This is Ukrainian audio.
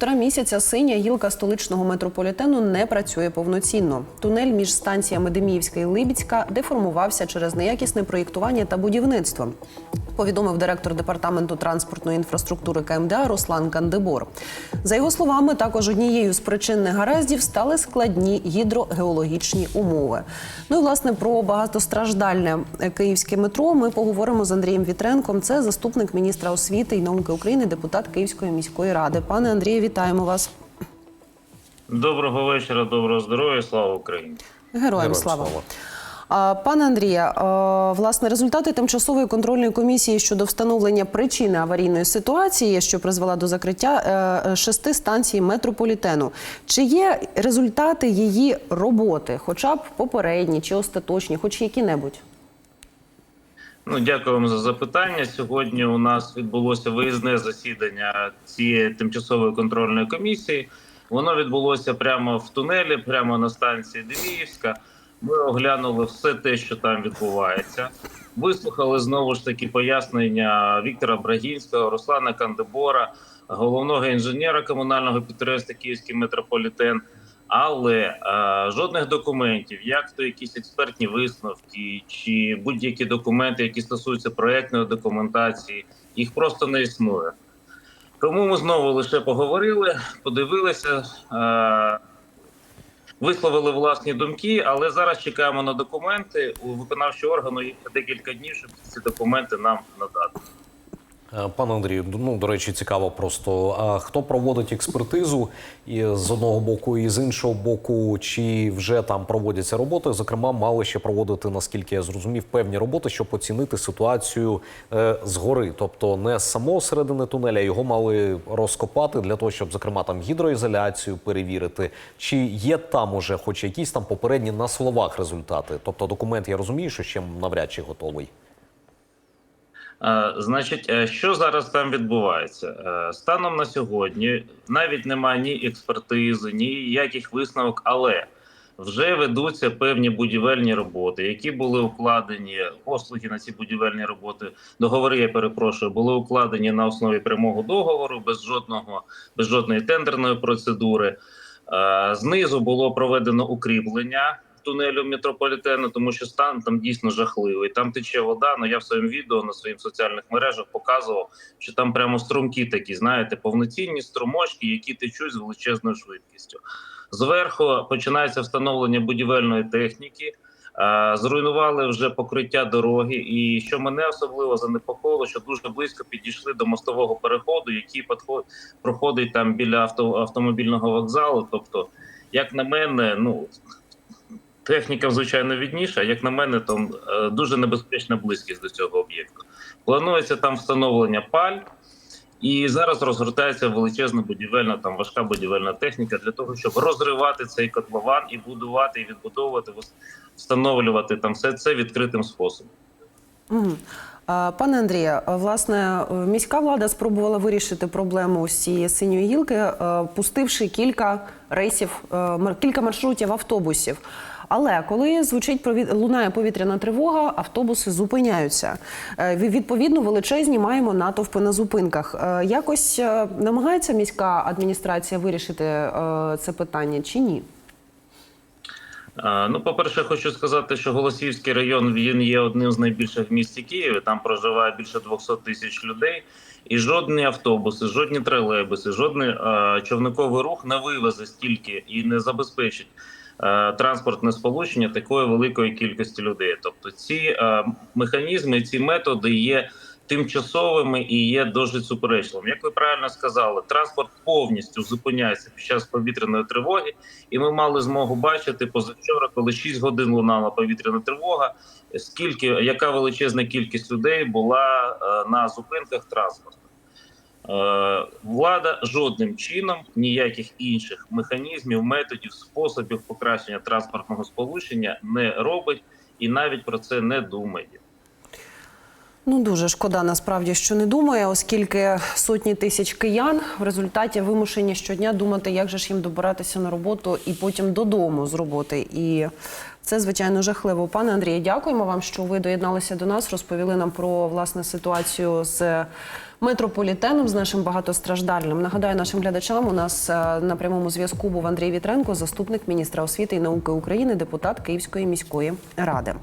Півтора місяця синя гілка столичного метрополітену не працює повноцінно. Тунель між станціями Деміївська і Либідська деформувався через неякісне проєктування та будівництво. Повідомив директор департаменту транспортної інфраструктури КМДА Руслан Кандибор. За його словами, також однією з причин негараздів стали складні гідрогеологічні умови. Ну і власне про багатостраждальне київське метро ми поговоримо з Андрієм Вітренком. Це заступник міністра освіти і науки України, депутат Київської міської ради. Пане Андрію, вітаємо вас. Доброго вечора, доброго здоров'я, слава Україні. Героям, Героям слава. слава. Пане Андрія, власне, результати тимчасової контрольної комісії щодо встановлення причини аварійної ситуації, що призвела до закриття е, шести станцій метрополітену. Чи є результати її роботи, хоча б попередні чи остаточні, хоч які-небудь? Ну, дякую вам за запитання. Сьогодні у нас відбулося виїзне засідання цієї тимчасової контрольної комісії. Воно відбулося прямо в тунелі, прямо на станції Деміївська. Ми оглянули все те, що там відбувається. Вислухали знову ж таки пояснення Віктора Брагінського, Руслана Кандебора, головного інженера комунального підприємства Київський метрополітен. Але е, жодних документів, як то якісь експертні висновки чи будь-які документи, які стосуються проектної документації, їх просто не існує. Тому ми знову лише поговорили, подивилися, е, висловили власні думки, але зараз чекаємо на документи. У виконавчого органу є декілька днів, щоб ці документи нам надати. Е, Пане Андрію, ну до речі, цікаво просто. А хто проводить експертизу і з одного боку, і з іншого боку, чи вже там проводяться роботи? Зокрема, мали ще проводити, наскільки я зрозумів, певні роботи, щоб оцінити ситуацію е, згори, тобто не з самого середини тунеля, його мали розкопати для того, щоб зокрема там гідроізоляцію перевірити. Чи є там уже, хоч якісь там попередні на словах результати? Тобто документ я розумію, що ще навряд чи готовий. Е, Значить, е, що зараз там відбувається? Е, Станом на сьогодні навіть немає ні експертизи, ніяких висновок, але вже ведуться певні будівельні роботи, які були укладені послуги на ці будівельні роботи. Договори, я перепрошую, були укладені на основі прямого договору без жодного, без жодної тендерної процедури. Знизу було проведено укріплення тунелю метрополітену, тому що стан там дійсно жахливий. Там тече вода. Ну я в своєму відео на своїх соціальних мережах показував, що там прямо струмки такі, знаєте, повноцінні струмочки, які течуть з величезною швидкістю. Зверху починається встановлення будівельної техніки. Зруйнували вже покриття дороги, і що мене особливо занепокоїло, що дуже близько підійшли до мостового переходу, який проходить там біля авто, автомобільного вокзалу. Тобто, як на мене, ну техніка звичайно відніша. Як на мене, то е, дуже небезпечна близькість до цього об'єкту. Планується там встановлення паль. І зараз розгортається величезна будівельна, там важка будівельна техніка для того, щоб розривати цей котлован і будувати, і відбудовувати, встановлювати там все це відкритим способом. А, Пане Андрія, власне, міська влада спробувала вирішити проблему з цієї синьої гілки, е, пустивши кілька рейсів, е, кілька маршрутів автобусів. Але коли звучить прові- лунає повітряна тривога, автобуси зупиняються. Е, Відповідно, величезні маємо натовпи на зупинках. Е, Якось е, намагається міська адміністрація вирішити це питання чи ні? Ну, по-перше, хочу сказати, що Голосіївський район він є одним з найбільших в Києві. Там проживає більше 200 тисяч людей, і жодні автобуси, жодні тролейбуси, жодний човниковий рух не вивезе стільки і не забезпечить транспортне сполучення такої великої кількості людей. Тобто, ці е, механізми, ці методи є. Тимчасовими і є дуже суперечливими. Як ви правильно сказали, транспорт повністю зупиняється під час повітряної тривоги, і ми мали змогу бачити позавчора, коли 6 годин лунала повітряна тривога. Скільки яка величезна кількість людей була е, на зупинках транспорту? Е, влада жодним чином ніяких інших механізмів, методів, способів покращення транспортного сполучення не робить і навіть про це не думає. Ну дуже шкода насправді, що не думає, оскільки сотні тисяч киян в результаті вимушені щодня думати, як же ж їм добиратися на роботу і потім додому з роботи. І це звичайно жахливо. Пане Андрію, дякуємо вам, що ви доєдналися до нас, розповіли нам про власне ситуацію з метрополітеном з нашим багатостраждальним. Нагадаю нашим глядачам, у нас е, на прямому зв'язку був Андрій Вітренко, заступник міністра освіти і науки України, депутат Київської міської ради.